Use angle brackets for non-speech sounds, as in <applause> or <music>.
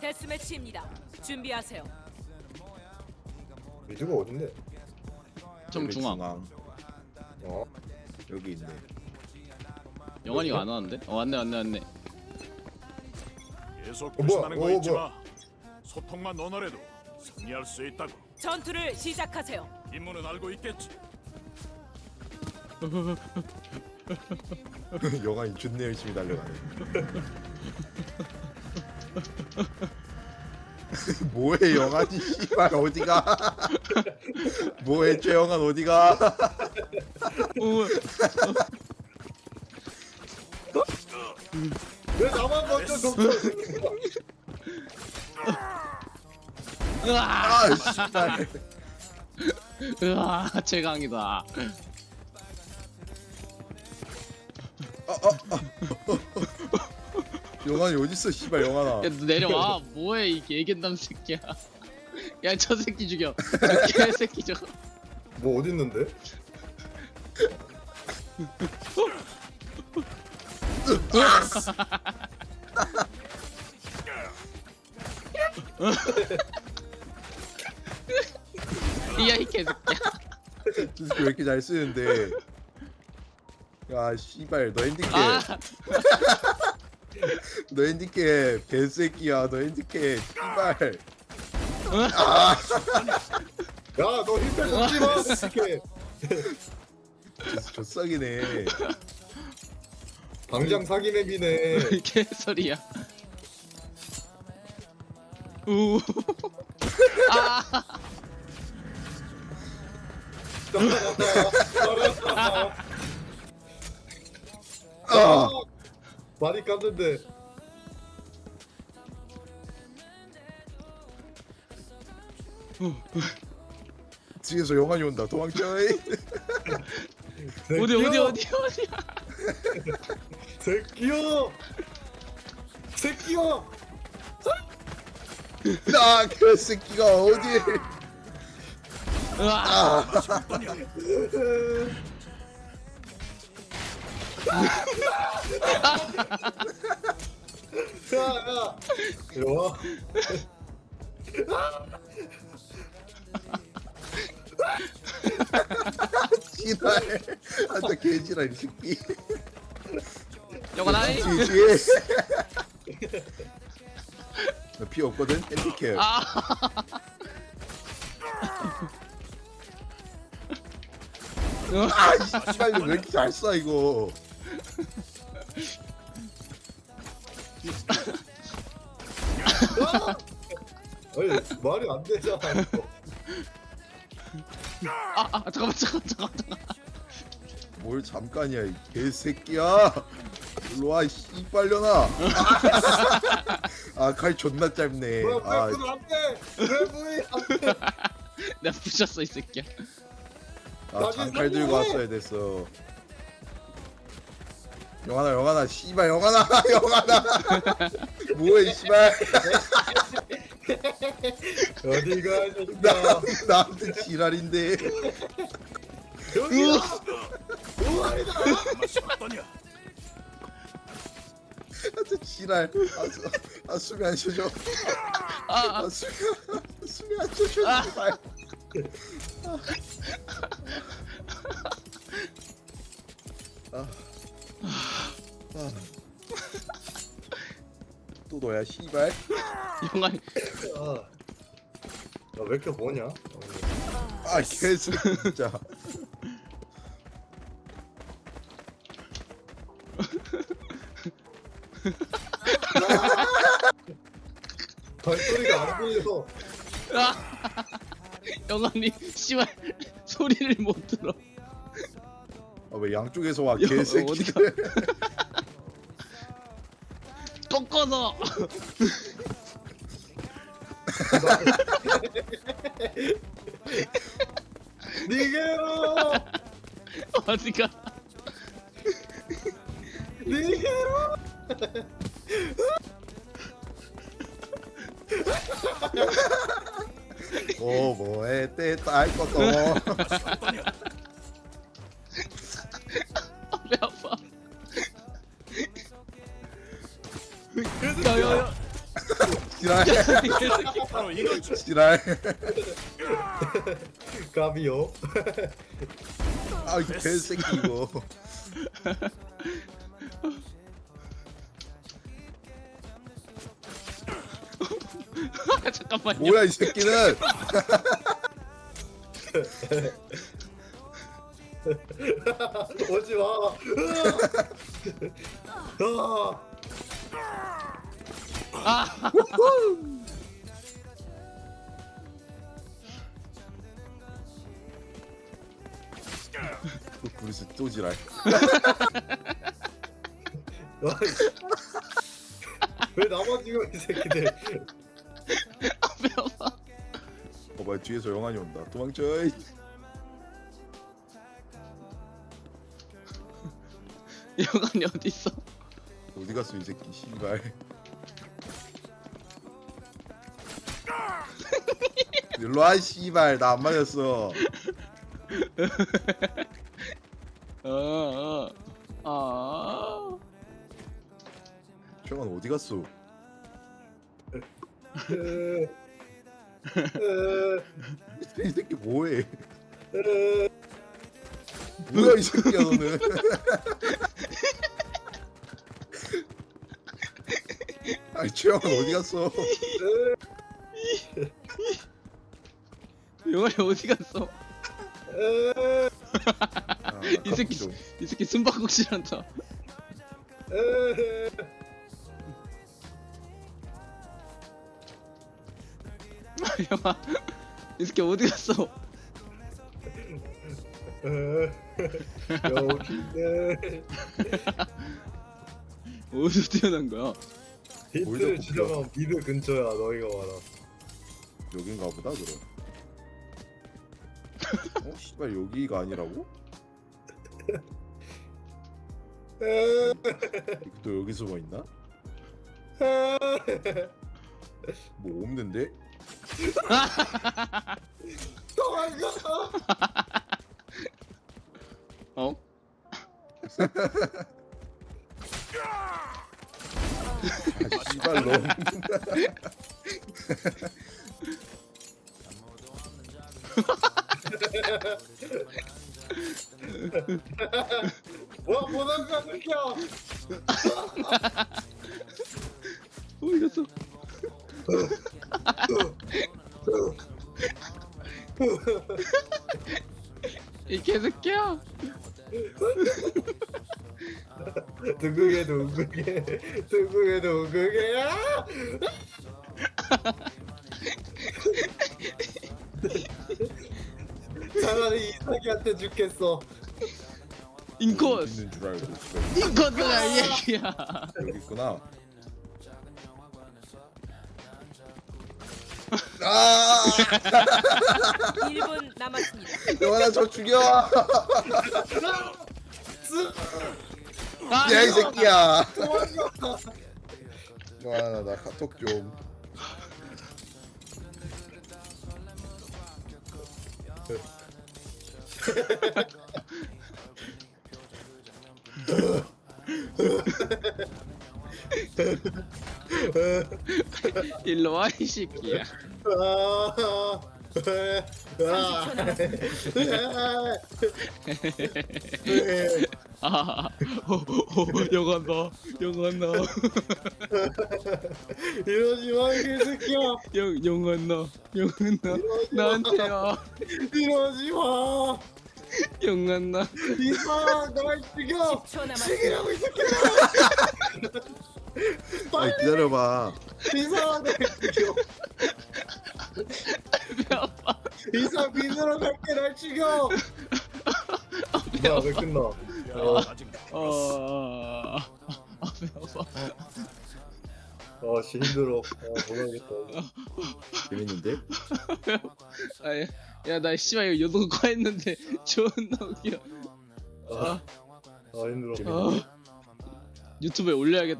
데스매치입니다. 준비하세요. 미드가 어딘데? 좀 여기 중앙. 어? 여기 있네. 영환이가 안 왔는데? 어 왔네 왔네 왔네. 계속 어, 뭐야? 불신하는 거 어, 잊지 뭐야? 마. 소통만 원활해도 승리할 수 있다고. 전투를 시작하세요. 임무는 알고 있겠지. <laughs> 영환이 존나 열심히 달려가네. <laughs> <laughs> 뭐해 영환이 씨발 어디가? <laughs> 뭐해 최영환 어디가? 우, 왜 나만 먼저 덮쳐? 으아, 아 씨발. 으아 최강이다. 영환이 어디 있어 씨발 영환아. 야너 내려와. 뭐해 이 개겐담 새끼야. <laughs> 야 저 새끼 죽여. 저 개새끼 저거. 뭐 어디 있는데? <laughs> 이야 이 개새끼야. 저 새끼 왜 이렇게 잘 쓰는데? 야 씨발 너 핸디캡 아, <laughs> <laughs> 너 핸디캡 개새끼야 너 핸디캡 씨발 <laughs> 야, 너 힘빼 걷지 마. 이렇게 조싹이네 당장 사기 맵이네. 이 <laughs> 개소리야. 우. 아, 아, 많이 깠는데. <laughs> 뒤에서 영환이 온다 도망쳐 <laughs> 어디 어디 어디 어디야? 새끼야. 새끼야. 아 개새끼가 어디 으아. <laughs> 아 야, 야. 이리 와. 지랄 아저 개지랄 이 새끼. 뒤에 뒤에 나피 없거든 핸디캡 아. 아이 씨발 왜 이렇게 잘쏴 이거 아니, 말이 안 되잖아. 이거. 아, 아 잠깐만 잠깐만 잠깐만 잠깐만. 뭘 잠깐이야 이 개새끼야 일로와 씨발려나 아 칼 존나 짧네 뭐야, 아왜 그건 안 돼? 왜 뭐해? 안 <laughs> 돼. 내가 부셨어 이 새끼야. 아, 장칼 들고 왔어야 됐어. 영환아, 영환아, 씨발, 영환아, <laughs> 영환아. 뭐해, 씨발. <laughs> 어디가, 나, 새끼야. 나한테 지랄인데. 여기야. 어떠냐? 나한테 지랄. 아, 수, 아 숨이 안 쉬어져. 아, 아, 아, 숨이, 안- 숨이 안 쉬어져, 아. 아. 아. 또 너야, 씨발. 영환이. 아, 나왜 이렇게 뭐냐? 아, 개수 진짜. 발소리가 안 들려. 아, 영환이 씨발 소리를 못 들어. 아, 왜 양쪽에서 와, 야, 개새끼들. 서. 니게로! 어디가? 니게로! 오, 뭐해, 때, 딸 것도. 맛이 바로 이거지. 지랄 까비요. 아 이 개새끼 이거 <laughs> 잠깐만요. 뭐야 이 새끼는 오지 마. 아, 또 브루스 또 지랄 왜 나만 지금 이 새끼들? 배워봐. <laughs> 어 뭐야 뒤에서 영환이 온다 도망쳐 이. 여관이 어디 있어? 어디 갔어 이 새끼 씨발 <laughs> 일로 와 씨발 나 안 맞았어 <laughs> 어, 어. 아. 최영환 어디 갔어 이 새끼 뭐해 으. 뭐야 이 새끼야 너는 아니 최영환 어디 갔어 영관이 어디 갔어? 아, 이 새끼 좀. 이 새끼 숨바꼭질한다. 영아, <laughs> 이 새끼 어디 갔어? 여기는 <laughs> 어디서 태어난 거야? 히트를 뭘 지나가면 미드 근처야 너희가 말아. 여긴가 보다 그럼 어 씨발 여기가 아니라고? 또 여기 숨어 있나? 뭐 없는데? 도망가. 어? 아 씨발 너 뭐야 도망가 새끼야. 어디 갔어? 이 개새끼야! 둥글게 둥글게 아! 차라리 이삭이한테 죽겠어. 인코스! 있는 줄 알고 씨발 인코스야 이 얘기야! 여기 있구나. 아! <laughs> 1분 남았습니다. 영환아 저 죽여! 아, 야 이 새끼야. 영환아 나 카톡 좀 <laughs> <laughs> 일로 와 이 새끼야. 아, 영한다, 영한다, 이러지 마, 이 새끼야. 영, 영한다, 영한다, 나한테야, 이러지 마. 영한다. 이상, 날 죽여. 10초 남았습니다. 죽이라고, 이 새끼야. <laughs> 아 기다려봐 이상, 날 죽여. 이상, 민으로 갈게, 날 죽여. 뭐야, 왜 끝나? 어, 아직 어, 아, 배 아파. 아, 씨, 힘들어. 아, 못하겠다. 재밌는데? <laughs> 아, 야, 야, 나 씨발 이거 요동과 했는데 <laughs> 존나 웃겨. 아, 아, 힘들어. 아, 유튜브에 올려야겠다.